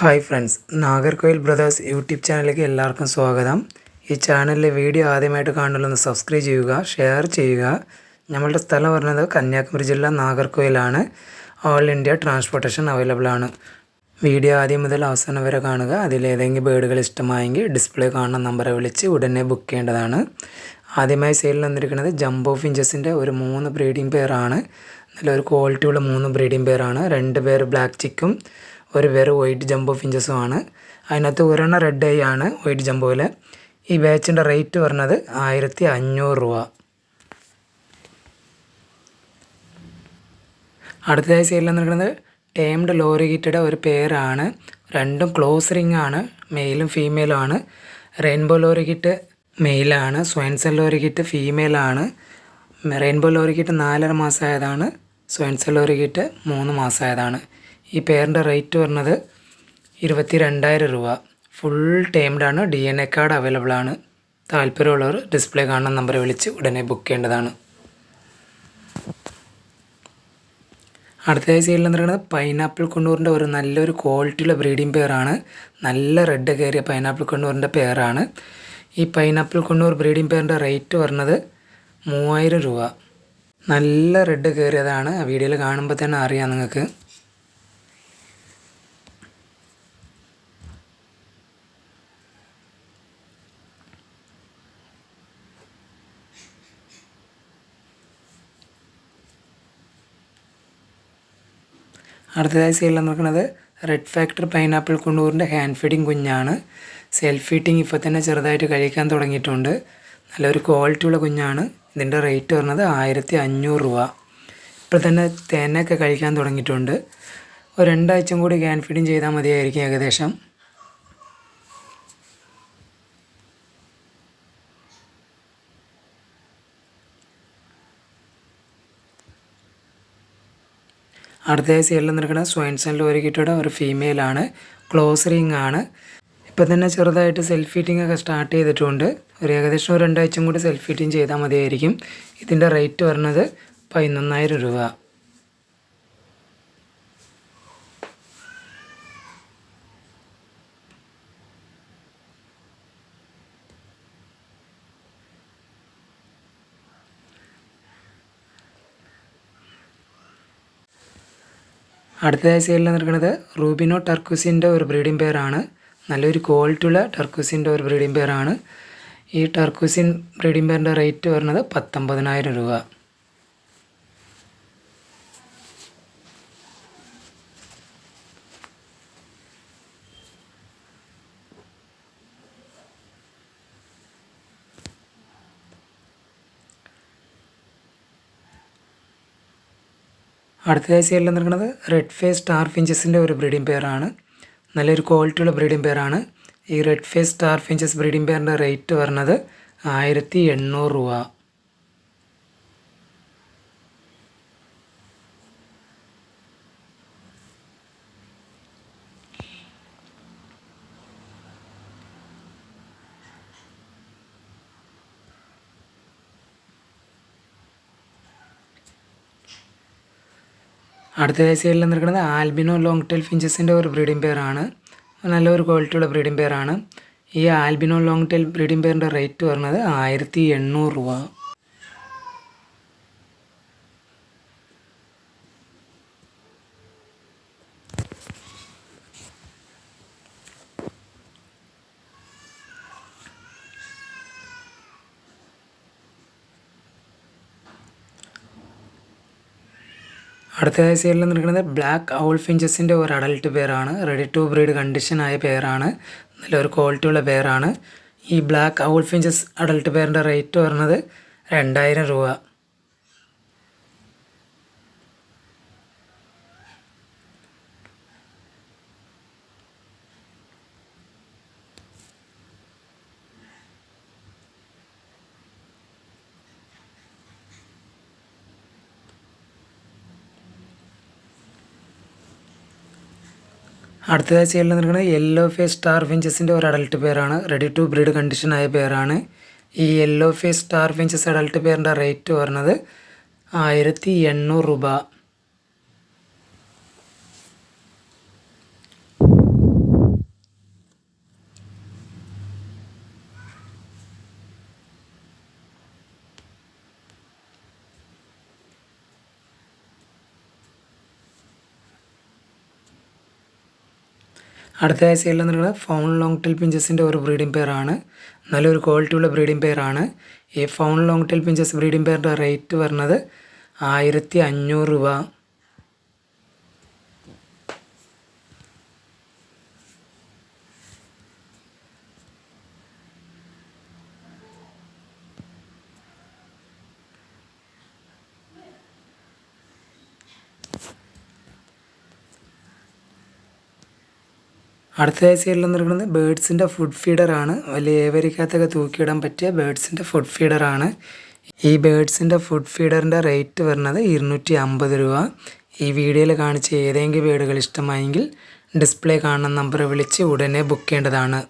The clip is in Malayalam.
Hi friends Nagercoil brothers YouTube ചാനലിലേക്ക് എല്ലാവർക്കും സ്വാഗതം. ഈ ചാനലിലെ വീഡിയോ ആദ്യമായിട്ട് കാണുന്നതൊന്ന് സബ്സ്ക്രൈബ് ചെയ്യുക ഷെയർ ചെയ്യുക. നമ്മളുടെ സ്ഥലം പറഞ്ഞത് കന്യാകുമരി ജില്ല നാഗർകോയിലാണ്. ഓൾ ഇന്ത്യ ട്രാൻസ്പോർട്ടേഷൻ അവൈലബിൾ ആണ്. വീഡിയോ ആദ്യം മുതൽ അവസാനം വരെ കാണുക. അതിലേതെങ്കിലും ബേഡുകൾ ഇഷ്ടമായെങ്കിൽ ഡിസ്പ്ലേ കാണുന്ന നമ്പറെ വിളിച്ച് ഉടനെ ബുക്ക് ചെയ്യേണ്ടതാണ്. ആദ്യമായി സെയിലിൽ വന്നിരിക്കുന്നത് ജംബോ ഫിഞ്ചസിന്റെ ഒരു മൂന്ന് ബ്രീഡിംഗ് പെയറാണ് നല്ലൊരു ക്വാളിറ്റിയുള്ള മൂന്ന് ബ്രീഡിംഗ് പെയറാണ് രണ്ട് പേർ ബ്ലാക്ക് ചിക്കും ഒരു പേര് വൈറ്റ് ജംബോ ഫിഞ്ചസും ആണ് അതിനകത്ത് ഒരെണ്ണം റെഡ് ഐ ആണ് വൈറ്റ് ജംബോയിൽ ഈ ബാച്ചിന്റെ റേറ്റ് പറഞ്ഞത് ആയിരത്തി അഞ്ഞൂറ് രൂപ. അടുത്തതായി സെയിലിൽ നിൽക്കുന്നത് ടേംഡ് ലോറി കിറ്റയുടെ ഒരു പേരാണ് രണ്ടും ക്ലോസ് റിംഗ് ആണ്. മെയിലും ഫീമെയിലും ആണ്. റെയിൻബോ ലോറി കിറ്റ് മെയിലാണ് സ്വയൻസൽ ലോറി കിറ്റ് ഫീമെയിലാണ് റെയിൻബോ ലോറി കിറ്റ് നാലര മാസമായതാണ് ലോറി കിറ്റ് മൂന്ന് മാസമായതാണ് ഈ പേരിന്റെ റേറ്റ് വരുന്നത് ഇരുപത്തി രണ്ടായിരം രൂപ. Full ടൈംഡാണ് D N A card available ആണ്. താല്പര്യമുള്ളവർ ഡിസ്പ്ലേ കാണുന്ന നമ്പർ വിളിച്ച് ഉടനെ ബുക്ക് ചെയ്യേണ്ടതാണ്. അടുത്തതായി സൈഡിൽ പറയുന്നത് പൈനാപ്പിൾ കൊണ്ടൂറിന്റെ ഒരു നല്ലൊരു ക്വാളിറ്റിയുള്ള ബ്രീഡിംഗ് പെയറാണ് നല്ല റെഡ് കയറിയ പൈനാപ്പിൾ കൊണ്ടൂറിന്റെ പെയറാണ് ഈ പൈനാപ്പിൾ കൊണ്ടൂർ ബ്രീഡിംഗ് പെയറിന്റെ റേറ്റ് വരുന്നത് മൂവായിരം രൂപ. നല്ല റെഡ് കയറിയതാണ്. വീഡിയോയിൽ കാണുമ്പോൾ തന്നെ അറിയാം നിങ്ങൾക്ക്. അടുത്തതായി സെയിലിൽ നടക്കുന്നത് റെഡ് ഫാക്ടർ പൈനാപ്പിൾ കുണ്ടൂറിന്റെ ഹാൻഡ് ഫീഡിങ് കുഞ്ഞാണ്. സെൽഫ് ഫീഡിങ് ഇപ്പോൾ തന്നെ ചെറുതായിട്ട് കഴിക്കാൻ തുടങ്ങിയിട്ടുണ്ട്. നല്ലൊരു ക്വാളിറ്റിയുള്ള കുഞ്ഞാണ്. ഇതിന്റെ റേറ്റ് വരുന്നത് ആയിരത്തി അഞ്ഞൂറ് രൂപ. ഇപ്പോൾ തന്നെ തേനൊക്കെ കഴിക്കാൻ തുടങ്ങിയിട്ടുണ്ട്. ഒരു രണ്ടാഴ്ചയും കൂടി ഹാൻഡ് ഫീഡിങ് ചെയ്താൽ മതിയായിരിക്കും ഏകദേശം. അടുത്തതായി സൈഡിൽ നിൽക്കുന്ന സ്വയൻസൺ ലോറിക്കിറ്റയുടെ ഒരു ഫീമെയിലാണ് ക്ലോസ് റിംഗ് ആണ്. ഇപ്പം തന്നെ ചെറുതായിട്ട് സെൽഫ് ഫീറ്റിംഗ് ഒക്കെ സ്റ്റാർട്ട് ചെയ്തിട്ടുണ്ട്. ഒരു ഏകദേശം രണ്ടാഴ്ചയും കൂടി സെൽഫ് ഫീറ്റിംഗ് ചെയ്താൽ മതിയായിരിക്കും. ഇതിന്റെ റേറ്റ് വരുന്നത് പതിനൊന്നായിരം രൂപ. അടുത്തതായി സൈഡിൽ നിൽക്കുന്നത് റൂബിനോ ടർക്കുസിന്റെ ഒരു ബ്രീഡിംഗ് പെയറാണ് നല്ലൊരു ക്വാളിറ്റിയുള്ള ടർക്കുസിന്റെ ഒരു ബ്രീഡിംഗ് പെയറാണ് ഈ ടർക്കുസിൻ ബ്രീഡിംഗ് പെയറിന്റെ റേറ്റ് വരുന്നത് പത്തൊമ്പതിനായിരം രൂപ. അടുത്തതായി സൈഡിൽ നിൽക്കുന്നത് റെഡ് ഫേസ് സ്റ്റാർ ഫിഞ്ചസിന്റെ ഒരു ബ്രീഡിംഗ് പെയറാണ് നല്ലൊരു ക്വാളിറ്റിയുള്ള ബ്രീഡിംഗ് പെയറാണ് ഈ red face star finches breeding പെയറിന്റെ rate വരുന്നത് ആയിരത്തി എണ്ണൂറ് രൂപ. അടുത്തതായി സൈഡിൽ നിൽക്കുന്നത് ആൽബിനോ ലോങ് ടെയിൽ ഫിഞ്ചസിന്റെ ഒരു ബ്രീഡിംഗ് പെയറാണ് നല്ലൊരു ക്വാളിറ്റിയുള്ള ബ്രീഡിംഗ് പെയറാണ് ഈ ആൽബിനോ ലോങ് ടെയിൽ ബ്രീഡിംഗ് പെയറിന്റെ റേറ്റ് വരുന്നത് ആയിരത്തി എണ്ണൂറ് രൂപ. അടുത്തതായി സൈഡിൽ നിൽക്കുന്നത് ബ്ലാക്ക് ഔൾ ഫിഞ്ചസിന്റെ ഒരു അഡൽട്ട് പെയറാണ് റെഡി ടു ബ്രീഡ് കണ്ടീഷനായ പെയറാണ് നല്ലൊരു ക്വാളിറ്റിയുള്ള പെയറാണ് ഈ ബ്ലാക്ക് ഔൾ ഫിഞ്ചസ് അഡൽട്ട് പെയറിന്റെ റേറ്റ് വരുന്നത് രണ്ടായിരം രൂപ. അടുത്തതായി സൈഡിൽ നിൽക്കുന്നത് യെല്ലോ ഫേസ് സ്റ്റാർ ഫിഞ്ചസിന്റെ ഒരു അഡൽട്ട് പേരാണ് റെഡി ടു ബ്രീഡ് കണ്ടീഷനായ പേരാണ് ഈ yellow face star finches adult പേരിന്റെ റേറ്റ് വരുന്നത് ആയിരത്തി എണ്ണൂറ് രൂപ. അടുത്തതായി സെയിലിൽ നിന്നുള്ള ഫൗൺ ലോങ് ടെൽ പിഞ്ചസിന്റെ ഒരു ബ്രീഡിംഗ് പെയറാണ് നല്ലൊരു ക്വാളിറ്റിയുള്ള ബ്രീഡിംഗ് പെയറാണ് ഈ fawn long tail finches breeding പെയറിന്റെ rate വരുന്നത് ആയിരത്തി അഞ്ഞൂറ് രൂപ. അടുത്തതായി സൈഡിൽ നിൽക്കുന്നത് ബേഡ്സിന്റെ ഫുഡ് ഫീഡറാണ്. വലിയ ഏവരിക്കകത്തൊക്കെ തൂക്കിയിടാൻ പറ്റിയ ബേഡ്സിന്റെ ഫുഡ് ഫീഡറാണ്. ഈ ബേഡ്സിന്റെ ഫുഡ് ഫീഡറിന്റെ റേറ്റ് വരുന്നത് ഇരുന്നൂറ്റി അമ്പത് രൂപ. ഈ വീഡിയോയിൽ കാണിച്ച ഏതെങ്കിലും ബേഡുകൾ ഇഷ്ടമായെങ്കിൽ ഡിസ്പ്ലേ കാണുന്ന നമ്പർ വിളിച്ച് ഉടനെ ബുക്ക് ചെയ്യേണ്ടതാണ്.